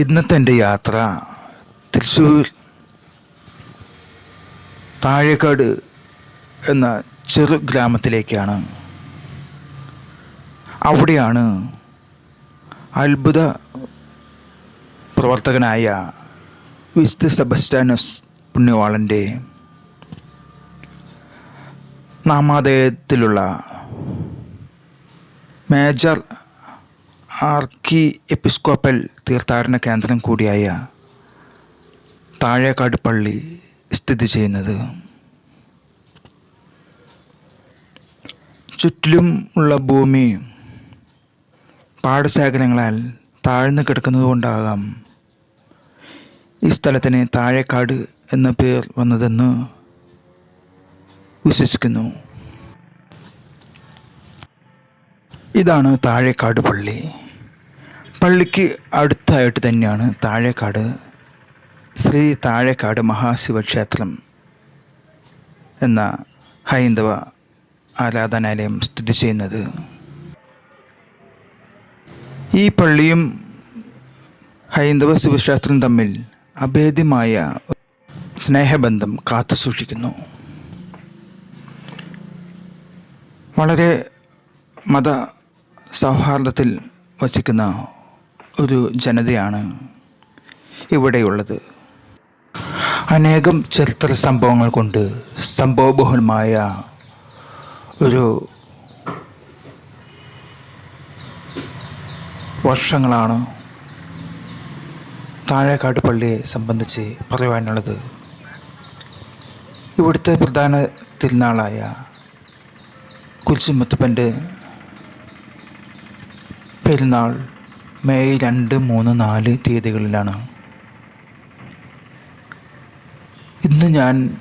ഇന്നത്തെ എന്റെ യാത്ര തൃശ്ശൂർ താഴേക്കാട് എന്ന ചെറു ഗ്രാമത്തിലേക്കാണ്. അവിടെയാണ് അത്ഭുത പ്രവർത്തകനായ വിശുദ്ധ സെബസ്റ്റാനസ് പുണ്യവാളന്റെ നാമാദേയത്തിലുള്ള മേജർ ആർക്കി എപ്പിസ്കോപ്പൽ തീർത്ഥാടന കേന്ദ്രം കൂടിയായ താഴേക്കാട് പള്ളി സ്ഥിതി ചെയ്യുന്നത്. ചുറ്റിലും ഉള്ള ഭൂമി പാടശേഖരങ്ങളാൽ താഴ്ന്നു കിടക്കുന്നതുകൊണ്ടാകാം ഈ സ്ഥലത്തിന് താഴേക്കാട് എന്ന പേർ വന്നതെന്ന് വിശ്വസിക്കുന്നു. ഇതാണ് താഴേക്കാട് പള്ളി. പള്ളിക്ക് അടുത്തായിട്ട് തന്നെയാണ് താഴേക്കാട്. ശ്രീ താഴേക്കാട് മഹാശിവക്ഷേത്രം എന്ന ഹൈന്ദവ ആരാധനാലയം സ്ഥിതി ചെയ്യുന്നത്. ഈ പള്ളിയും ഹൈന്ദവ ശിവക്ഷേത്രം തമ്മിൽ അഭേദ്യമായ സ്നേഹബന്ധം കാത്തുസൂക്ഷിക്കുന്നു. വളരെ മത സൗഹാർദ്ദത്തിൽ വസിക്കുന്ന ഒരു ജനതയാണ് ഇവിടെയുള്ളത്. അനേകം ചരിത്ര സംഭവങ്ങൾ കൊണ്ട് സംഭവബഹുലമായ ഒരു വർഷങ്ങളാണ് താഴേക്കാട് പള്ളിയെ സംബന്ധിച്ച് പറയുവാനുള്ളത്. ഇവിടുത്തെ പ്രധാന തിരുനാളായ കുരിശുമുത്തപ്പന്റെ പെരുന്നാൾ മെയ് രണ്ട് മൂന്ന് നാല് തീയതികളിലാണ്. ഇന്ന് ഞാൻ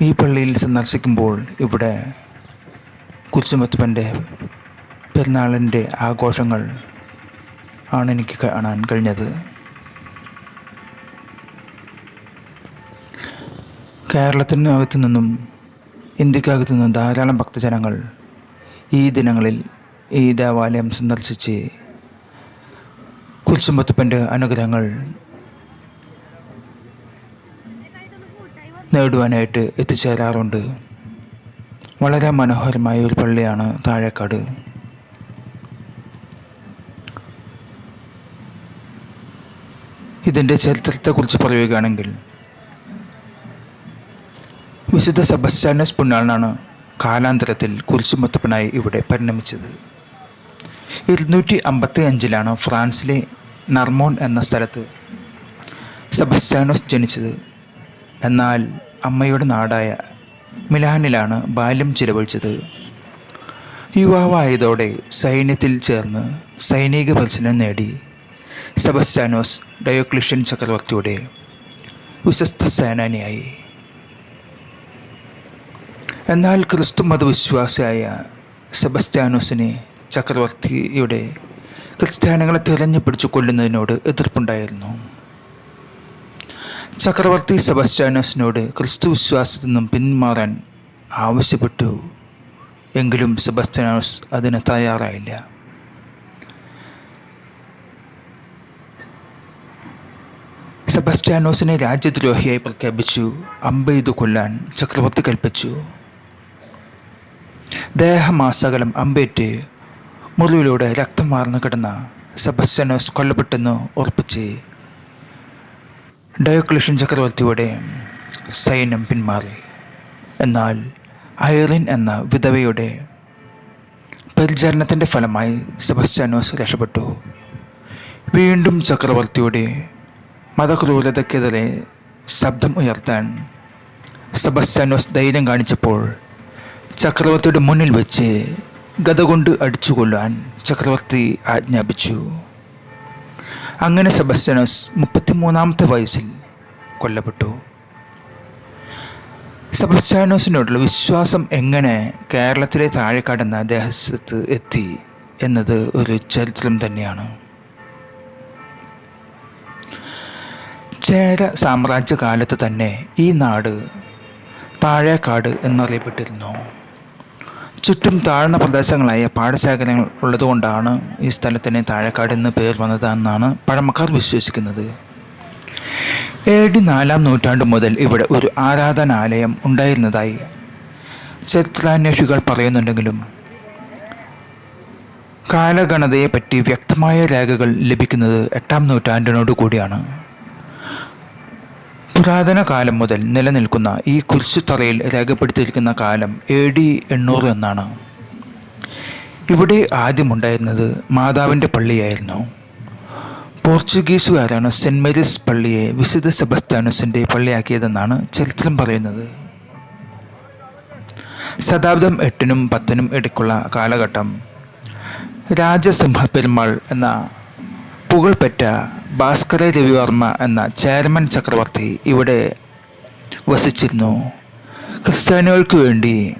ഈ പള്ളിയിൽ സന്ദർശിക്കുമ്പോൾ ഇവിടെ കുരിശുമുത്തപ്പന്റെ പെരുന്നാളിന്റെ ആഘോഷങ്ങൾ ആണ് എനിക്ക് കാണാൻ കഴിഞ്ഞത്. കേരളത്തിനകത്തു നിന്നും ഇന്ത്യക്കകത്തു നിന്നും ധാരാളം ഭക്തജനങ്ങൾ ഈ ദിനങ്ങളിൽ ഈ ദേവാലയം സന്ദർശിച്ച് കുരിശുമുത്തപ്പന്റെ അനുഗ്രഹങ്ങൾ നേടുവാനായിട്ട് എത്തിച്ചേരാറുണ്ട്. വളരെ മനോഹരമായ ഒരു പള്ളിയാണ് താഴേക്കാട്. ഇതിന്റെ ചരിത്രത്തെക്കുറിച്ച് പറയുകയാണെങ്കിൽ വിശുദ്ധ സെബസ്റ്റാനസ് പുണ്യാളനാണ് കാലാന്തരത്തിൽ കുരിശുമത്തപ്പനായി ഇവിടെ പരിണമിച്ചത്. ഇരുന്നൂറ്റി അമ്പത്തി അഞ്ചിലാണ് ഫ്രാൻസിലെ നർമോൺ എന്ന സ്ഥലത്ത് സെബസ്റ്റാനോസ് ജനിച്ചത്. എന്നാൽ അമ്മയുടെ നാടായ മിലാനിലാണ് ബാല്യം ചിലവഴിച്ചത്. യുവാവായതോടെ സൈന്യത്തിൽ ചേർന്ന് സൈനിക പരിശീലനം നേടി. സെബസ്റ്റാനോസ് ഡയോക്ലിഷ്യൻ ചക്രവർത്തിയുടെ വിശ്വസ്ത സേനാനിയായി. എന്നാൽ ക്രിസ്തു മതവിശ്വാസിയായ സെബസ്റ്റാനോസിനെ ചക്രവർത്തിയുടെ ക്രിസ്ത്യാനികളെ തിരഞ്ഞു പിടിച്ചു കൊല്ലുന്നതിനോട് എതിർപ്പുണ്ടായിരുന്നു. ചക്രവർത്തി സെബസ്റ്റാനോസിനോട് ക്രിസ്തു വിശ്വാസത്തിൽ നിന്നും പിന്മാറാൻ ആവശ്യപ്പെട്ടു. എങ്കിലും സെബസ്റ്റാനോസ് അതിന് തയ്യാറായില്ല. സെബസ്റ്റാനോസിനെ രാജ്യദ്രോഹിയായി പ്രഖ്യാപിച്ചു. അമ്പെയ്തു കൊല്ലാൻ ചക്രവർത്തി കൽപ്പിച്ചു. ദേഹമാസകലം അമ്പേറ്റ് മുറിവിലൂടെ രക്തം വാർന്നു കിടന്ന സെബസ്റ്റനോസ് കൊല്ലപ്പെട്ടെന്ന് ഉറപ്പിച്ച് ഡയോക്ലിഷ്യൻ ചക്രവർത്തിയുടെ സൈന്യം പിന്മാറി. എന്നാൽ ഐറിൻ എന്ന വിധവയുടെ പരിചരണത്തിന്റെ ഫലമായി സെബസ്റ്റാനോസ് രക്ഷപ്പെട്ടു. വീണ്ടും ചക്രവർത്തിയുടെ മതക്രൂരതയ്ക്കെതിരെ ശബ്ദം ഉയർത്താൻ സെബസ്റ്റാനോസ് ധൈര്യം കാണിച്ചപ്പോൾ ചക്രവർത്തിയുടെ മുന്നിൽ വെച്ച് ഗത കൊണ്ട് അടിച്ചു കൊല്ലാൻ ചക്രവർത്തി ആജ്ഞാപിച്ചു. അങ്ങനെ സെബസ്റ്റാനോസ് മുപ്പത്തിമൂന്നാമത്തെ വയസ്സിൽ കൊല്ലപ്പെട്ടു. സെബസ്റ്റാനോസിനോടുള്ള വിശ്വാസം എങ്ങനെ കേരളത്തിലെ താഴെക്കാട് എന്ന ദേശത്ത് എത്തി എന്നത് ഒരു ചരിത്രം തന്നെയാണ്. ചേര സാമ്രാജ്യകാലത്ത് തന്നെ ഈ നാട് താഴേക്കാട് എന്നറിയപ്പെട്ടിരുന്നു. ചുറ്റും താഴ്ന്ന പ്രദേശങ്ങളായ പാടശേഖരങ്ങൾ ഉള്ളതുകൊണ്ടാണ് ഈ സ്ഥലത്തിന് താഴേക്കാട് എന്ന് പേർ വന്നതെന്നാണ് പഴമക്കാർ വിശ്വസിക്കുന്നത്. എ ഡി നാലാം നൂറ്റാണ്ട് മുതൽ ഇവിടെ ഒരു ആരാധനാലയം ഉണ്ടായിരുന്നതായി ചരിത്രാന്വേഷികൾ പറയുന്നുണ്ടെങ്കിലും കാലഗണതയെപ്പറ്റി വ്യക്തമായ രേഖകൾ ലഭിക്കുന്നത് എട്ടാം നൂറ്റാണ്ടിനോട് കൂടിയാണ് പുരാതന കാലം മുതൽ നിലനിൽക്കുന്ന ഈ കുരിശുത്തറയിൽ രേഖപ്പെടുത്തിയിരിക്കുന്ന കാലം എ ഡി എണ്ണൂറ് എന്നാണ്. ഇവിടെ ആദ്യമുണ്ടായിരുന്നത് മാതാവിന്റെ പള്ളിയായിരുന്നു. പോർച്ചുഗീസുകാരാണ് സെന്റ് മേരീസ് പള്ളിയെ വിശുദ്ധ സെബസ്റ്റാനുസിന്റെ പള്ളിയാക്കിയതെന്നാണ് ചരിത്രം പറയുന്നത്. ശതാബ്ദം എട്ടിനും പത്തിനും ഇടയ്ക്കുള്ള കാലഘട്ടം രാജസിംഹ പെരുമാൾ എന്ന പുകൾപെറ്റ ഭാസ്കര രവിവർമ്മ എന്ന ചേരമൻ ചക്രവർത്തി ഇവിടെ വസിച്ചിരുന്നു. ക്രിസ്ത്യാനികൾക്ക് വേണ്ടി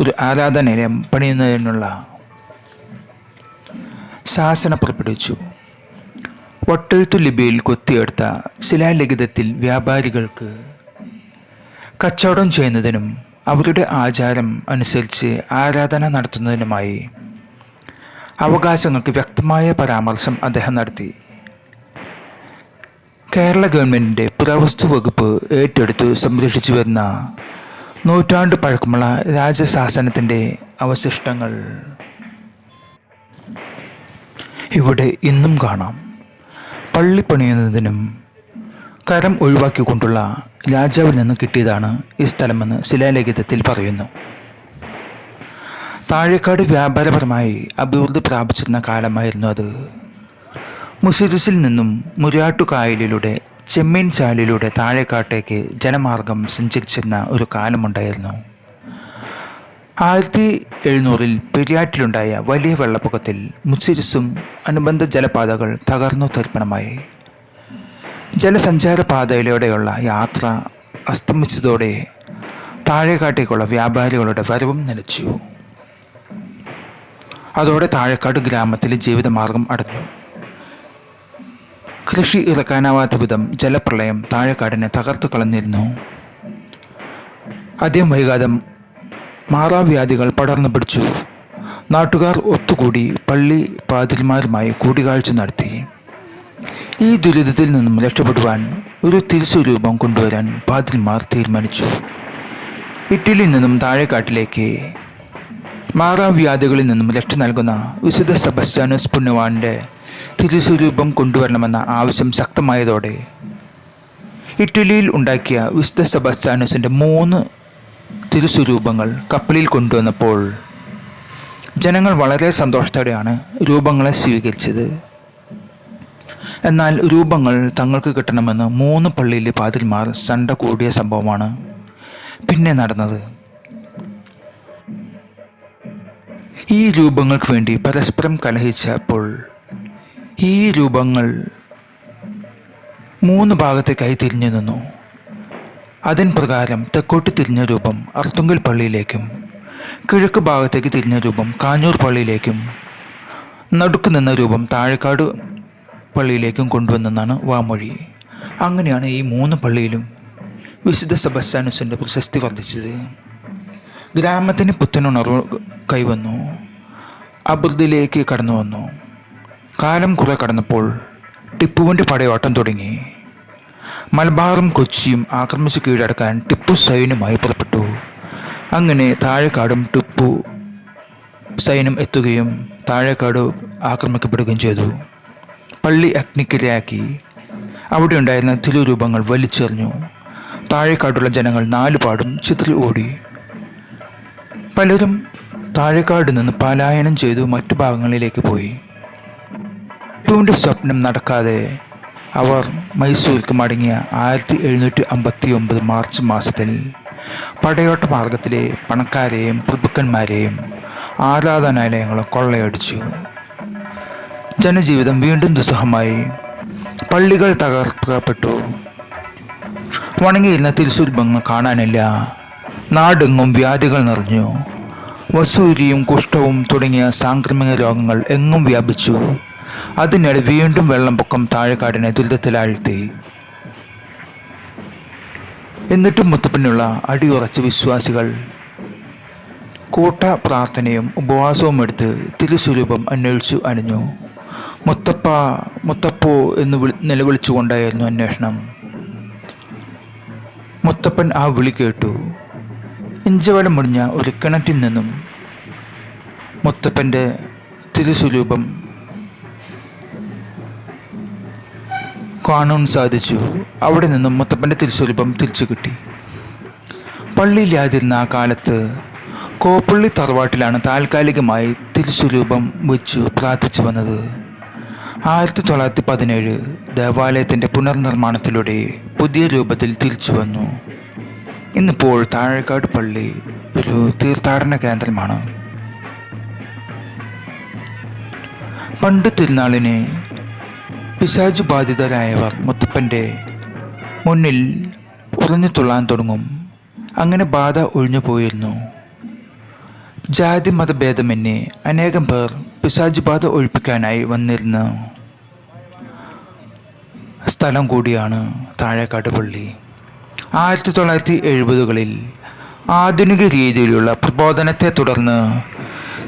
ഒരു ആരാധനാലയം പണിയുന്നതിനുള്ള ശാസന പുറപ്പെടുവിച്ചു. വട്ടെഴുത്തു ലിപിയിൽ കൊത്തിയെടുത്ത ശിലാലിഖിതത്തിൽ വ്യാപാരികൾക്ക് കച്ചവടം ചെയ്യുന്നതിനും അവരുടെ ആചാരം അനുസരിച്ച് ആരാധന നടത്തുന്നതിനുമായി അവകാശങ്ങൾക്ക് വ്യക്തമായ പരാമർശം അദ്ദേഹം നടത്തി. കേരള ഗവൺമെന്റിന്റെ പുരാവസ്തു വകുപ്പ് ഏറ്റെടുത്ത് സംരക്ഷിച്ചു വരുന്ന നൂറ്റാണ്ട് പഴക്കമുള്ള രാജശാസനത്തിന്റെ അവശിഷ്ടങ്ങൾ. ഇവിടെ ഇന്നും കാണാം. പള്ളി പണിയുന്നതിനും കരം ഒഴിവാക്കിക്കൊണ്ടുള്ള രാജാവിൽ നിന്ന് കിട്ടിയതാണ് ഈ സ്ഥലമെന്ന് ശിലാലേഖിതത്തിൽ പറയുന്നു. താഴേക്കാട് വ്യാപാരപരമായി അഭിവൃദ്ധി പ്രാപിച്ചിരുന്ന കാലമായിരുന്നു അത്. മുസിരിസിൽ നിന്നും മുരാട്ടുകായലിലൂടെ ചെമ്മീൻ ചാലിലൂടെ താഴേക്കാട്ടേക്ക് ജലമാർഗം സഞ്ചരിച്ചിരുന്ന ഒരു കാലമുണ്ടായിരുന്നു. ആയിരത്തി എഴുന്നൂറിൽ പെരിയാറ്റിലുണ്ടായ വലിയ വെള്ളപ്പൊക്കത്തിൽ മുസിരിസും അനുബന്ധ ജലപാതകൾ തകർന്നു തർപ്പണമായി ജലസഞ്ചാര പാതയിലൂടെയുള്ള യാത്ര അസ്തമിച്ചതോടെ താഴേക്കാട്ടേക്കുള്ള വ്യാപാരികളുടെ വരവും നിലച്ചു അതോടെ താഴേക്കാട് ഗ്രാമത്തിലെ ജീവിതമാർഗം അടഞ്ഞു. കൃഷി ഇറക്കാനാവാത്ത വിധം ജലപ്രളയം താഴെക്കാടിനെ തകർത്തു കളഞ്ഞിരുന്നു. അധികം വൈകാതെ മാറാവ്യാധികൾ പടർന്നു പിടിച്ചു. നാട്ടുകാർ ഒത്തുകൂടി പള്ളി പാതിരിമാരുമായി കൂടിക്കാഴ്ച നടത്തി. ഈ ദുരിതത്തിൽ നിന്നും രക്ഷപ്പെടുവാൻ ഒരു തിരുസ്വരൂപം കൊണ്ടുവരാൻ പാതിരിമാർ തീരുമാനിച്ചു. ഇറ്റലിയിൽ നിന്നും താഴെക്കാട്ടിലേക്ക് മാറാവ്യാധികളിൽ നിന്നും രക്ഷ നൽകുന്ന വിശുദ്ധ സെബസ്റ്റാനസ് പുണ്യവാന്റെ തിരുസ്വരൂപം കൊണ്ടുവരണമെന്ന ആവശ്യം ശക്തമായതോടെ ഇറ്റലിയിൽ ഉണ്ടാക്കിയ വിശുദ്ധ സെബസ്റ്റാനസിന്റെ മൂന്ന് തിരുസ്വരൂപങ്ങൾ കപ്പലിൽ കൊണ്ടുവന്നപ്പോൾ ജനങ്ങൾ വളരെ സന്തോഷത്തോടെയാണ് രൂപങ്ങളെ സ്വീകരിച്ചത്. എന്നാൽ രൂപങ്ങൾ തങ്ങൾക്ക് കിട്ടണമെന്ന് മൂന്ന് പള്ളിയിലെ പാതിരിമാർ സണ്ട കൂടിയ സംഭവമാണ് പിന്നെ നടന്നത്. ഈ രൂപങ്ങൾക്ക് വേണ്ടി പരസ്പരം കലഹിച്ചപ്പോൾ ഈ രൂപങ്ങൾ മൂന്ന് ഭാഗത്തേക്കായി തിരിഞ്ഞു നിന്നു. അതിൻ പ്രകാരം തെക്കോട്ട് തിരിഞ്ഞ രൂപം അർത്തുങ്കൽ പള്ളിയിലേക്കും കിഴക്ക് ഭാഗത്തേക്ക് തിരിഞ്ഞ രൂപം കാഞ്ഞൂർ പള്ളിയിലേക്കും നടുക്ക് നിന്ന രൂപം താഴേക്കാട് പള്ളിയിലേക്കും കൊണ്ടുവന്നെന്നാണ് വാമൊഴി. അങ്ങനെയാണ് ഈ മൂന്ന് പള്ളിയിലും വിശുദ്ധ സെബസ്റ്റാനുസിന്റെ പ്രശസ്തി വർദ്ധിച്ചത്. ഗ്രാമത്തിന് പുത്തനുണർവ് കൈവന്നു. അഭിവൃദ്ധിയിലേക്ക് കടന്നു വന്നു. കാലം കുറെ കടന്നപ്പോൾ ടിപ്പുവിന്റെ പടയോട്ടം തുടങ്ങി. മലബാറും കൊച്ചിയും ആക്രമിച്ച് കീഴടക്കാൻ ടിപ്പു സൈന്യമായി പുറപ്പെട്ടു. അങ്ങനെ താഴെക്കാടും ടിപ്പു സൈന്യം എത്തുകയും താഴേക്കാട് ആക്രമിക്കപ്പെടുകയും ചെയ്തു. പള്ളി അഗ്നിക്കിരയാക്കി. അവിടെ ഉണ്ടായിരുന്ന തിരുരൂപങ്ങൾ വലിച്ചെറിഞ്ഞു. താഴേക്കാടുള്ള ജനങ്ങൾ നാലുപാടും ചിത്രി ഓടി. പലരും താഴേക്കാട് നിന്ന് പലായനം ചെയ്തു മറ്റു ഭാഗങ്ങളിലേക്ക് പോയി. ടിപ്പുവിന്റെ സ്വപ്നം നടക്കാതെ അവർ മൈസൂർക്ക് മടങ്ങിയ ആയിരത്തി എഴുന്നൂറ്റി അമ്പത്തി ഒമ്പത് മാർച്ച് മാസത്തിൽ പടയോട്ട മാർഗത്തിലെ പണക്കാരെയും പ്രഭുക്കന്മാരെയും ആരാധനാലയങ്ങളും കൊള്ളയടിച്ചു. ജനജീവിതം വീണ്ടും ദുസ്സഹമായി. പള്ളികൾ തകർക്കപ്പെട്ടു. വണങ്ങിയിരുന്ന തിരുസുൽഭങ്ങൾ കാണാനില്ല. നാടെങ്ങും വ്യാധികൾ നിറഞ്ഞു. വസൂരിയും കുഷ്ഠവും തുടങ്ങിയ സാംക്രമിക രോഗങ്ങൾ എങ്ങും വ്യാപിച്ചു. അതിനിടെ വീണ്ടും വെള്ളംപൊക്കം താഴെക്കാടിനെ ദുരിതത്തിലാഴ്ത്തി. എന്നിട്ടും മുത്തപ്പനുള്ള അടിയുറച്ച വിശ്വാസികൾ കൂട്ട പ്രാർത്ഥനയും ഉപവാസവും എടുത്ത് തിരുസ്വരൂപം അന്വേഷിച്ചു അണിഞ്ഞു. മുത്തപ്പ മുത്തപ്പോ എന്ന് വിളി നിലവിളിച്ചുകൊണ്ടായിരുന്നു അന്വേഷണം. മുത്തപ്പൻ ആ വിളി കേട്ടു. ഇഞ്ചവലം മുറിഞ്ഞ ഒരു കിണറ്റിൽ നിന്നും മുത്തപ്പന്റെ തിരുസ്വരൂപം കാണാൻ സാധിച്ചു. അവിടെ നിന്നും മുത്തപ്പന്റെ തിരുസ്വരൂപം തിരിച്ചു കിട്ടി. പള്ളിയില്ലാതിരുന്ന ആ കാലത്ത് കോപ്പള്ളി തറവാട്ടിലാണ് താൽക്കാലികമായി തിരുസ്വരൂപം വെച്ചു പ്രാർത്ഥിച്ചു വന്നത്. ആയിരത്തി തൊള്ളായിരത്തി പതിനേഴ് ദേവാലയത്തിന്റെ പുനർനിർമ്മാണത്തിലൂടെ പുതിയ രൂപത്തിൽ തിരിച്ചു വന്നു. ഇന്നിപ്പോൾ താഴേക്കാട് പള്ളി ഒരു തീർത്ഥാടന കേന്ദ്രമാണ്. പണ്ട് തിരുനാളിന് പിശാജ് ബാധിതരായവർ മുത്തപ്പന്റെ മുന്നിൽ ഉറഞ്ഞു തുള്ളാൻ തുടങ്ങും. അങ്ങനെ ബാധ ഒഴിഞ്ഞു പോയിരുന്നു. ജാതി മതഭേദമന്യേ അനേകം പേർ പിശാജ് ബാധ ഒഴിപ്പിക്കാനായി വന്നിരുന്നു സ്ഥലം കൂടിയാണ് താഴേക്കാട് പള്ളി. ആയിരത്തി തൊള്ളായിരത്തി എഴുപതുകളിൽ ആധുനിക രീതിയിലുള്ള പ്രബോധനത്തെ തുടർന്ന്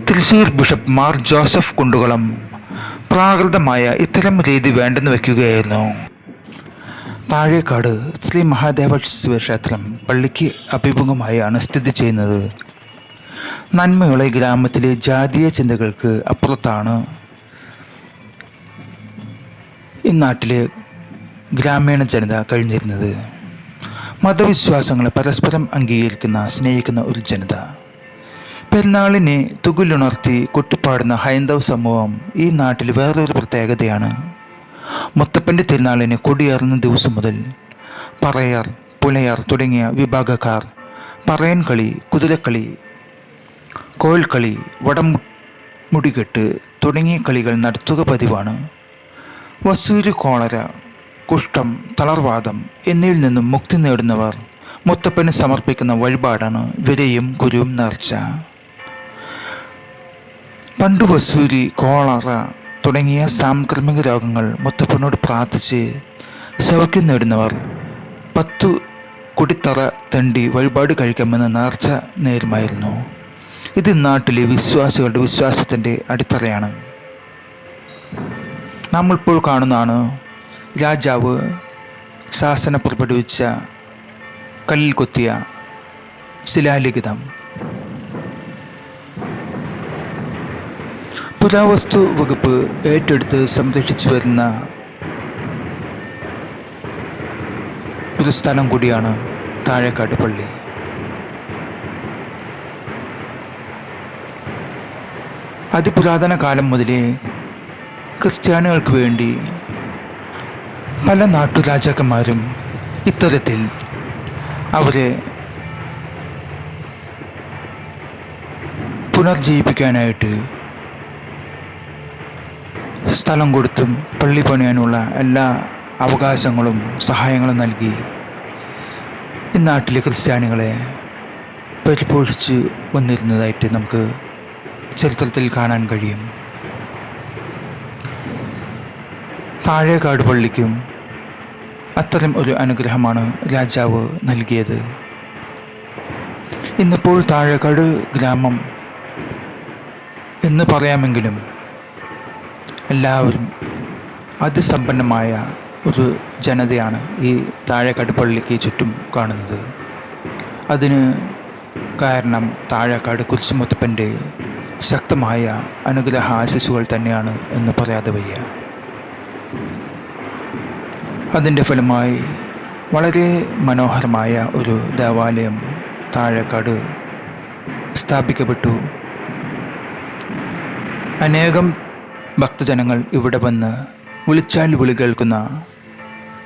തൃശ്ശൂർ ബിഷപ്പ് മാർ ജോസഫ് കുണ്ടുകുളം പ്രാകൃതമായ ഇത്തരം രീതി വേണ്ടെന്ന് വയ്ക്കുകയായിരുന്നു. താഴേക്കാട് ശ്രീ മഹാദേവ ശിവക്ഷേത്രം പള്ളിക്ക് അഭിമുഖമായാണ് സ്ഥിതി ചെയ്യുന്നത്. നന്മയുള്ള ഗ്രാമത്തിലെ ജാതീയ ചിന്തകൾക്ക് അപ്പുറത്താണ്. ഈ നാട്ടിലെ ഗ്രാമീണ ജനത കഴിഞ്ഞിരുന്നത്. മതവിശ്വാസങ്ങളെ പരസ്പരം അംഗീകരിക്കുന്ന സ്നേഹിക്കുന്ന ഒരു ജനത. പെരുന്നാളിനെ തുകിലുണർത്തി കൊട്ടിപ്പാടുന്ന ഹൈന്ദവ സമൂഹം ഈ നാട്ടിൽ വേറൊരു പ്രത്യേകതയാണ്. മുത്തപ്പന്റെ തിരുനാളിന് കൊടിയേറുന്ന ദിവസം മുതൽ പറയർ പുലയർ തുടങ്ങിയ വിഭാഗക്കാർ പറയൻ കളി കുതിരക്കളി കോൽക്കളി വടം മുടികെട്ട് തുടങ്ങിയ കളികൾ നടത്തുക പതിവാണ്. വസൂരി കോളര കുഷ്ഠം തളർവാദം എന്നിവയിൽ നിന്നും മുക്തി നേടുന്നവർ മുത്തപ്പന് സമർപ്പിക്കുന്ന വഴിപാടാണ് വിരയും കുരുവും നേർച്ച. പണ്ട് വസൂരി കോളറ തുടങ്ങിയ സാംക്രമിക രോഗങ്ങൾ മുത്തപ്പനോട് പ്രാർത്ഥിച്ച് ശവക്യം നേടുന്നവർ പത്തു കുടിത്തറ തണ്ടി വഴിപാട് കഴിക്കാമെന്ന് നേർച്ച നേരുമായിരുന്നു. ഇത് നാട്ടിലെ വിശ്വാസികളുടെ വിശ്വാസത്തിന്റെ അടിത്തറയാണ്. നമ്മളിപ്പോൾ കാണുന്നതാണ് രാജാവ് ശാസന പുറപ്പെടുവിച്ച കല്ലിൽ കൊത്തിയ ശിലാലിഖിതം. പുരാവസ്തു വകുപ്പ് ഏറ്റെടുത്ത് സംരക്ഷിച്ചു വരുന്ന ഒരു സ്ഥലം കൂടിയാണ് താഴേക്കാട് പള്ളി. അതിപുരാതന കാലം മുതലേ ക്രിസ്ത്യാനികൾക്ക് വേണ്ടി പല നാട്ടുരാജാക്കന്മാരും ഇത്തരത്തിൽ അവരെ പുനർജീവിപ്പിക്കാനായിട്ട് സ്ഥലം കൊടുത്തും പള്ളി പണിയാനുള്ള എല്ലാ അവകാശങ്ങളും സഹായങ്ങളും നൽകി ഈ നാട്ടിലെ ക്രിസ്ത്യാനികളെ പരിപോഷിച്ച് വന്നിരുന്നതായിട്ട് നമുക്ക് ചരിത്രത്തിൽ കാണാൻ കഴിയും. താഴേക്കാട് പള്ളിക്കും അത്തരം ഒരു അനുഗ്രഹമാണ് രാജാവ് നൽകിയത്. ഇന്നിപ്പോൾ താഴേക്കാട് ഗ്രാമം എന്ന് പറയാമെങ്കിലും എല്ലാവരും അതിസമ്പന്നമായ ഒരു ജനതയാണ് ഈ താഴെ കടുപ്പള്ളിക്ക് ചുറ്റും കാണുന്നത്. അതിന് കാരണം താഴേക്കാട് കുരിശുമുത്തപ്പന്റെ ശക്തമായ അനുഗ്രഹ ആശിസുകൾ തന്നെയാണ് എന്ന് പറയാതെ വയ്യ. അതിന്റെ ഫലമായി വളരെ മനോഹരമായ ഒരു ദേവാലയം താഴേക്കാട് സ്ഥാപിക്കപ്പെട്ടു. അനേകം ഭക്തജനങ്ങൾ ഇവിടെ വന്ന് വിളിച്ചാൽ വിളി കേൾക്കുന്ന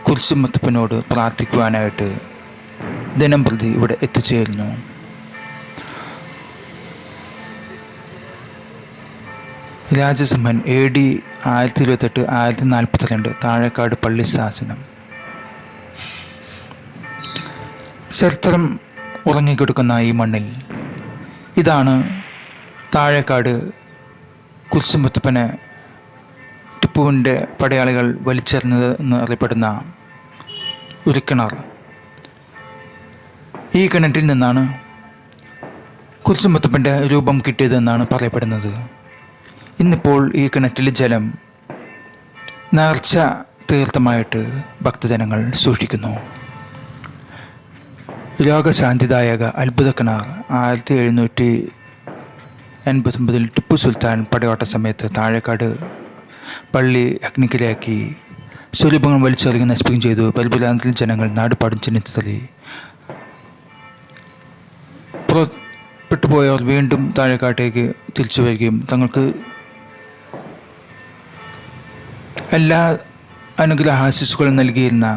കുരിശുമുത്തപ്പനോട് പ്രാർത്ഥിക്കുവാനായിട്ട് ദിനം പ്രതി ഇവിടെ എത്തിച്ചേരുന്നു. രാജസിംഹൻ എ ഡി ആയിരത്തി ഇരുപത്തെട്ട് ആയിരത്തി നാൽപ്പത്തിരണ്ട് താഴേക്കാട് പള്ളി ശാസനം. ചരിത്രം ഉറങ്ങിക്കിടക്കുന്ന ഈ മണ്ണിൽ ഇതാണ് താഴേക്കാട് കുരിശുമുത്തപ്പനെ ടിപ്പുവിന്റെ പടയാളികൾ വലിച്ചെറിഞ്ഞത് എന്ന് അറിയപ്പെടുന്ന ഒരു കിണർ. ഈ കിണറ്റിൽ നിന്നാണ് കുരിശുമുത്തപ്പന്റെ രൂപം കിട്ടിയതെന്നാണ് പറയപ്പെടുന്നത്. ഇന്നിപ്പോൾ ഈ കിണറ്റിലെ ജലം നേർച്ച തീർത്ഥമായിട്ട് ഭക്തജനങ്ങൾ സൂക്ഷിക്കുന്നു. രോഗശാന്തിദായക അത്ഭുത കിണർ ആയിരത്തി എഴുന്നൂറ്റി എൺപത്തൊമ്പതിൽ ടിപ്പു സുൽത്താൻ പടയോട്ട സമയത്ത് താഴേക്കാട് പള്ളി അഗ്നിക്കിരയാക്കി സ്വരൂപങ്ങൾ വലിച്ചെറിയുക നശിപ്പിക്കുകയും ചെയ്തു. പരിഭ്രാന്തിൽ ജനങ്ങൾ നാടുപാടും ചിഹ്നിച്ചതലി പെട്ടുപോയവർ വീണ്ടും താഴെക്കാട്ടേക്ക് തിരിച്ചു വരികയും തങ്ങൾക്ക് എല്ലാ അനുഗ്രഹാശിസുകളും നൽകിയിരുന്ന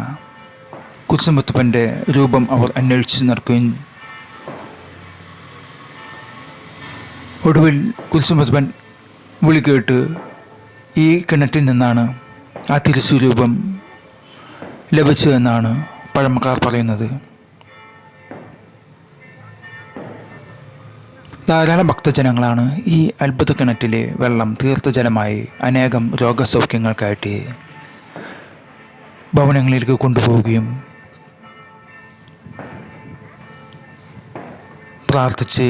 കുസുമുത്തപ്പന്റെ രൂപം അവർ അന്വേഷിച്ച് നടക്കുകയും ഒടുവിൽ കുരിശുമുത്തപ്പൻ വിളി കേട്ട് ഈ കിണറ്റിൽ നിന്നാണ് ആ തിരുസ്വരൂപം ലഭിച്ചതെന്നാണ് പഴമക്കാർ പറയുന്നത്. ധാരാളം ഭക്തജനങ്ങളാണ് ഈ അത്ഭുത കിണറ്റിലെ വെള്ളം തീർത്ഥജലമായി അനേകം രോഗസൗഖ്യങ്ങൾക്കായിട്ട് ഭവനങ്ങളിലേക്ക് കൊണ്ടുപോവുകയും പ്രാർത്ഥിച്ച്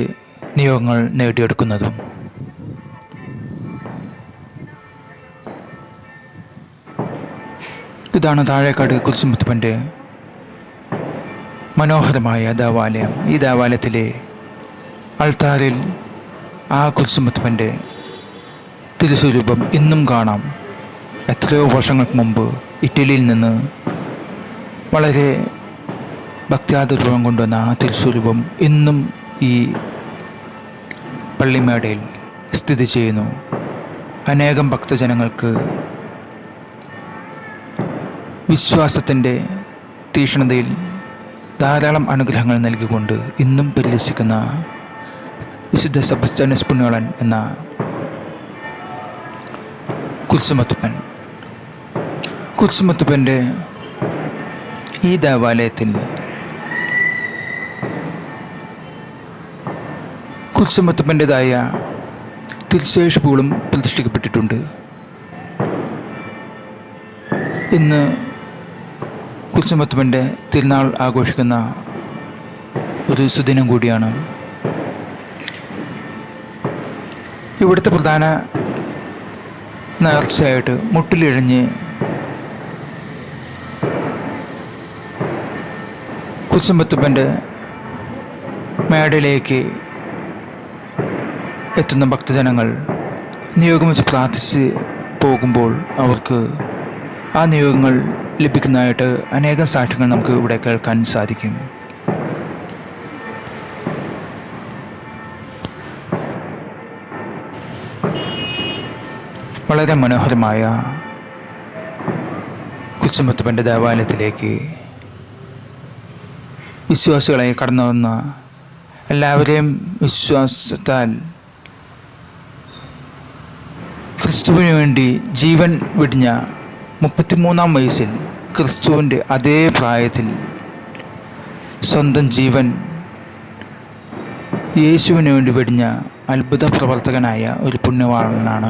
നിയോഗങ്ങൾ നേടിയെടുക്കുന്നതും. ഇതാണ് താഴേക്കാട് കുൽസുമുത്തുപ്പന്റെ മനോഹരമായ ദേവാലയം. ഈ ദേവാലയത്തിലെ അൾത്താരിൽ ആ കുൽസുമുത്തുപ്പന്റെ തിരുസ്വരൂപം ഇന്നും കാണാം. എത്രയോ വർഷങ്ങൾക്ക് മുമ്പ് ഇറ്റലിയിൽ നിന്ന് വളരെ ഭക്തിയാദരൂപം കൊണ്ടുവന്ന ആ തിരുസ്വരൂപം ഇന്നും ഈ പള്ളിമേടയിൽ സ്ഥിതി ചെയ്യുന്നു. അനേകം ഭക്തജനങ്ങൾക്ക് വിശ്വാസത്തിന്റെ തീക്ഷ്ണതയിൽ ധാരാളം അനുഗ്രഹങ്ങൾ നൽകിക്കൊണ്ട് ഇന്നും പരിരസിക്കുന്ന വിശുദ്ധ സെബസ്റ്റ്യാനസ് പുണ്യോളൻ എന്ന കുത്സുമത്തുപ്പൻ കുത്സുമത്തുപ്പന്റെ ഈ ദേവാലയത്തിൽ കുത്സുമത്തുപ്പന്റെതായ തിരുശേഷിപ്പുകളും പ്രതിഷ്ഠിക്കപ്പെട്ടിട്ടുണ്ട്. ഇന്ന് കുരിശുമത്തുപ്പന്റെ തിരുനാൾ ആഘോഷിക്കുന്ന ഒരു സുദിനം കൂടിയാണ്. ഇവിടുത്തെ പ്രധാന നേർച്ചയായിട്ട് മുട്ടിലിഴഞ്ഞ് കുരിശുമത്തുപ്പന്റെ മേടയിലേക്ക് എത്തുന്ന ഭക്തജനങ്ങൾ നിയോഗം വെച്ച് പ്രാർത്ഥിച്ച് പോകുമ്പോൾ അവർക്ക് ആ നിയോഗങ്ങൾ ലഭിക്കുന്നതായിട്ട് അനേകം സാക്ഷ്യങ്ങൾ നമുക്ക് ഇവിടെ കേൾക്കാൻ സാധിക്കും. വളരെ മനോഹരമായ കുച്ചുമുത്തപ്പന്റെ ദേവാലയത്തിലേക്ക് വിശ്വാസികളായി കടന്നു വന്ന എല്ലാവരെയും വിശ്വാസത്താൽ ക്രിസ്തുവിന് വേണ്ടി ജീവൻ വെടിഞ്ഞ മുപ്പത്തിമൂന്നാം വയസ്സിൽ ക്രിസ്തുവിന്റെ അതേ പ്രായത്തിൽ സ്വന്തം ജീവൻ യേശുവിന് വേണ്ടി വെടിഞ്ഞ അത്ഭുത പ്രവർത്തകനായ ഒരു പുണ്യവാളനാണ്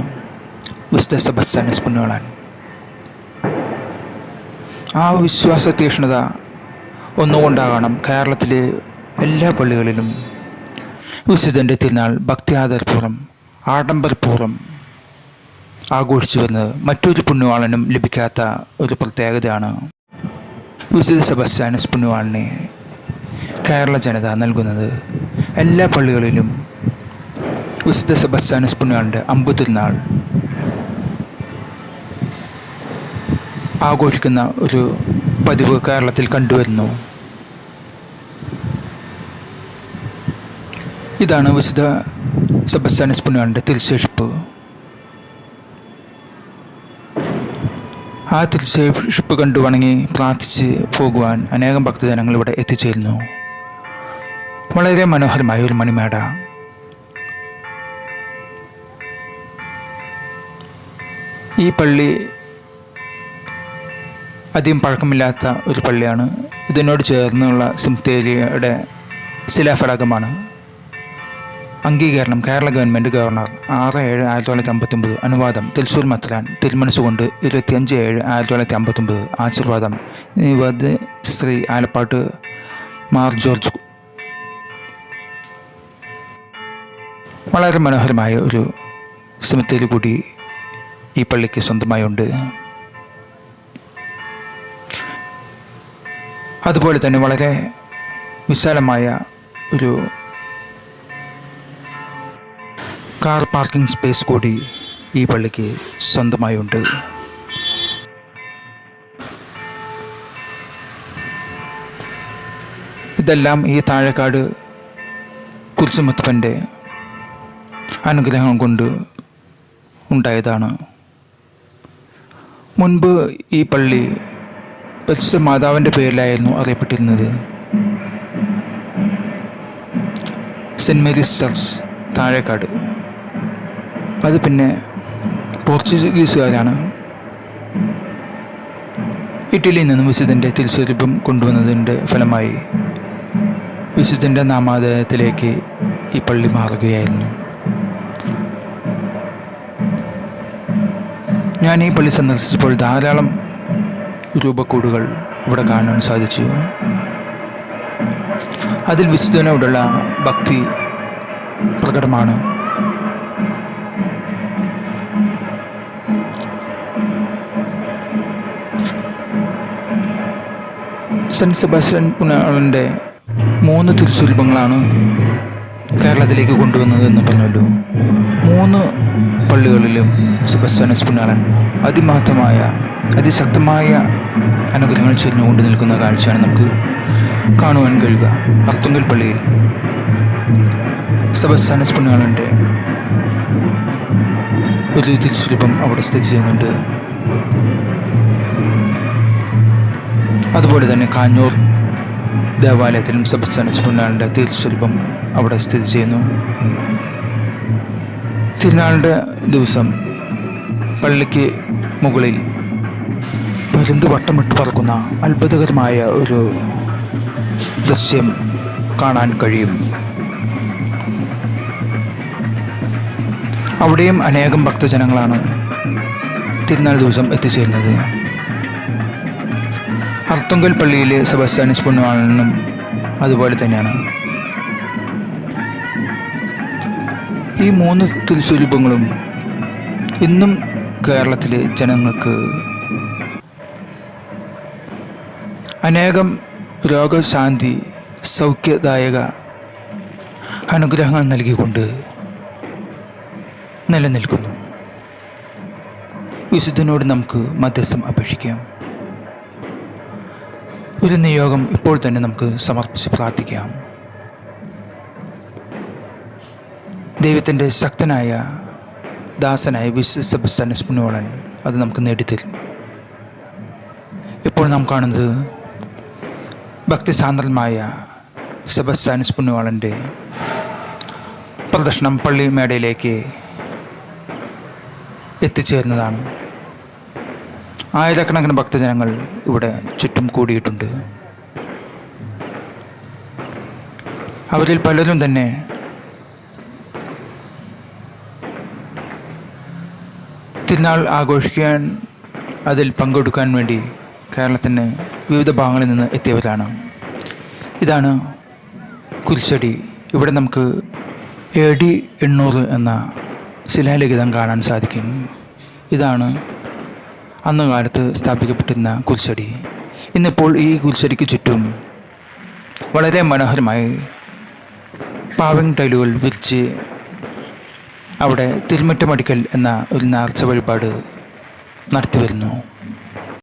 വിശുദ്ധ സെബസ്റ്റാനസ് പുണ്യവാളൻ. ആ വിശ്വാസ തീക്ഷ്ണത ഒന്നുകൊണ്ടാകണം കേരളത്തിലെ എല്ലാ പള്ളികളിലും വിശുദ്ധന്റെ തിരുനാൾ ഭക്തി ആദരപൂർവം ആഡംബരപൂർവം ആഘോഷിച്ചു വരുന്നത് മറ്റൊരു പുണ്യവാളനും ലഭിക്കാത്ത ഒരു പ്രത്യേകതയാണ്. വിശുദ്ധ സെബസ്റ്റാനസ് പുണ്യവാളിനെ കേരള ജനത നൽകുന്നത് എല്ലാ പള്ളികളിലും വിശുദ്ധ സെബസ്റ്റാനസ് പുണ്യവാളിന്റെ അമ്പത്തിരുന്നാൾ ആഘോഷിക്കുന്ന ഒരു പതിവ് കേരളത്തിൽ കണ്ടുവരുന്നു. ഇതാണ് വിശുദ്ധ സെബസ്റ്റാനസ് പുണ്യവാളിന്റെ തിരുശേഷിപ്പ്. ആ തിരുശേഷിപ്പ് കണ്ടു വണങ്ങി പ്രാർത്ഥിച്ച് പോകുവാൻ അനേകം ഭക്തജനങ്ങൾ ഇവിടെ എത്തിച്ചേരുന്നു. വളരെ മനോഹരമായ ഒരു മണിമേട. ഈ പള്ളി അധികം പഴക്കമില്ലാത്ത ഒരു പള്ളിയാണ്. ഇതിനോട് ചേർന്നുള്ള സിംതേരിയുടെ ശിലാഫലകമാണ്. അംഗീകരണം കേരള ഗവൺമെന്റ് ഗവർണർ ആറ് ഏഴ് ആയിരത്തി തൊള്ളായിരത്തി അമ്പത്തൊമ്പത് അനുവാദം തൃശ്ശൂർ മത്രാൻ തിരുമനസ്സുകൊണ്ട് ഇരുപത്തിയഞ്ച് ഏഴ് ആയിരത്തി തൊള്ളായിരത്തി അമ്പത്തൊമ്പത് ആശീർവാദം. നിവത് ശ്രീ ആലപ്പാട്ട് മാർ ജോർജ് വളരെ മനോഹരമായ ഒരു സിമത്തേരി കൂടി ഈ പള്ളിക്ക് സ്വന്തമായി ഉണ്ട് അതുപോലെ തന്നെ വളരെ വിശാലമായ ഒരു കാർ പാർക്കിംഗ് സ്പേസ് കൂടി ഈ പള്ളിക്ക് സ്വന്തമായുണ്ട്. ഇതെല്ലാം ഈ താഴെക്കാട് കുൽസുമത്തപ്പന്റെ അനുഗ്രഹം കൊണ്ട് ഉണ്ടായതാണ്. മുൻപ് ഈ പള്ളി പരിശുദ്ധ മാതാവിന്റെ പേരിലായിരുന്നു അറിയപ്പെട്ടിരുന്നത്. Saint Mary's church Thazhekkad. അത് പിന്നെ പോർച്ചുഗീസുകാരാണ് ഇറ്റലിയിൽ നിന്നും വിശുദ്ധന്റെ തിരുസ്വരൂപം കൊണ്ടുവന്നതിന്റെ ഫലമായി വിശുദ്ധന്റെ നാമാദയത്തിലേക്ക് ഈ പള്ളി മാറുകയായിരുന്നു. ഞാൻ ഈ പള്ളി സന്ദർശിച്ചപ്പോൾ ധാരാളം രൂപക്കൂടുകൾ ഇവിടെ കാണാൻ സാധിച്ചു. അതിൽ വിശുദ്ധനോടുള്ള ഭക്തി പ്രകടമാണ്. സെന്റ് സെബാസ്റ്റ്യൻ പുനാളിന്റെ മൂന്ന് തിരുശുൽഭങ്ങളാണ് കേരളത്തിലേക്ക് കൊണ്ടുവന്നത് എന്ന് പറഞ്ഞല്ലോ മൂന്ന് പള്ളികളിലും സെബസ്റ്റാനസ് പുനാളൻ അതിമഹത്തമായ അതിശക്തമായ അനുഗ്രഹങ്ങൾ ചെരിഞ്ഞുകൊണ്ട് നിൽക്കുന്ന കാഴ്ചയാണ് നമുക്ക് കാണുവാൻ കഴിയുക. അർത്തുങ്കൽ പള്ളിയിൽ സെബസ്റ്റാനസ് പുനാളന്റെ ഒരു തിരുശുൽഭം അവിടെ സ്ഥിതി ചെയ്യുന്നുണ്ട്. അതുപോലെ തന്നെ കാഞ്ഞൂർ ദേവാലയത്തിലും സെബസ്റ്റാനസ് പുന്നാളിന്റെ അവിടെ സ്ഥിതി ചെയ്യുന്നു. തിരുനാളിന്റെ ദിവസം പള്ളിക്ക് മുകളിൽ പരുന്ത് വട്ടമിട്ട് പറക്കുന്ന അത്ഭുതകരമായ ഒരു ദൃശ്യം കാണാൻ കഴിയും. അവിടെയും അനേകം ഭക്തജനങ്ങളാണ് തിരുനാൾ ദിവസം എത്തിച്ചേരുന്നത്. അർത്തുങ്കൽ പള്ളിയിലെ സെബസ്റ്റാനിസ് പുണ്യവാളനും അതുപോലെ തന്നെയാണ്. ഈ മൂന്ന് തിരുസ്വരൂപങ്ങളും ഇന്നും കേരളത്തിലെ ജനങ്ങൾക്ക് അനേകം രോഗശാന്തി സൗഖ്യദായക അനുഗ്രഹങ്ങൾ നൽകിക്കൊണ്ട് നിലനിൽക്കുന്നു. വിശുദ്ധനോട് നമുക്ക് മധ്യസ്ഥം അപേക്ഷിക്കാം. ഒരു നിയോഗം ഇപ്പോൾ തന്നെ നമുക്ക് സമർപ്പിച്ച് പ്രാർത്ഥിക്കാം. ദൈവത്തിന്റെ ശക്തനായ ദാസനായ വിശ്വസ സെബസ്റ്റാനസ് അത് നമുക്ക് നേടിത്തരും. ഇപ്പോൾ നാം കാണുന്നത് ഭക്തിസാന്ദ്രമായ സെബസ്റ്റാനസ് പുണ്യവാളന്റെ പ്രദർശനം പള്ളി മേടയിലേക്ക് എത്തിച്ചേരുന്നതാണ്. ആയിരക്കണക്കിന് ഭക്തജനങ്ങൾ ഇവിടെ ചുറ്റും കൂടിയിട്ടുണ്ട്. അവരിൽ പലരും തന്നെ തിരുനാൾ ആഘോഷിക്കാൻ അതിൽ പങ്കെടുക്കാൻ വേണ്ടി കേരളത്തിന് വിവിധ ഭാഗങ്ങളിൽ നിന്ന് എത്തിയവരാണ്. ഇതാണ് കുരിശടി. ഇവിടെ നമുക്ക് എ ഡി എണ്ണൂറ് എന്ന ശിലാലിഖിതം കാണാൻ സാധിക്കും. ഇതാണ് അന്ന് കാലത്ത് സ്ഥാപിക്കപ്പെട്ടിരുന്ന കുരിശടി ഇന്നിപ്പോൾ ഈ കുരിശടിക്ക് ചുറ്റും വളരെ മനോഹരമായി പാവിങ് ടൈലുകൾ വിരിച്ച് അവിടെ തിരുമറ്റമടിക്കൽ എന്ന ഒരു നേർച്ച വഴിപാട് നടത്തി വരുന്നു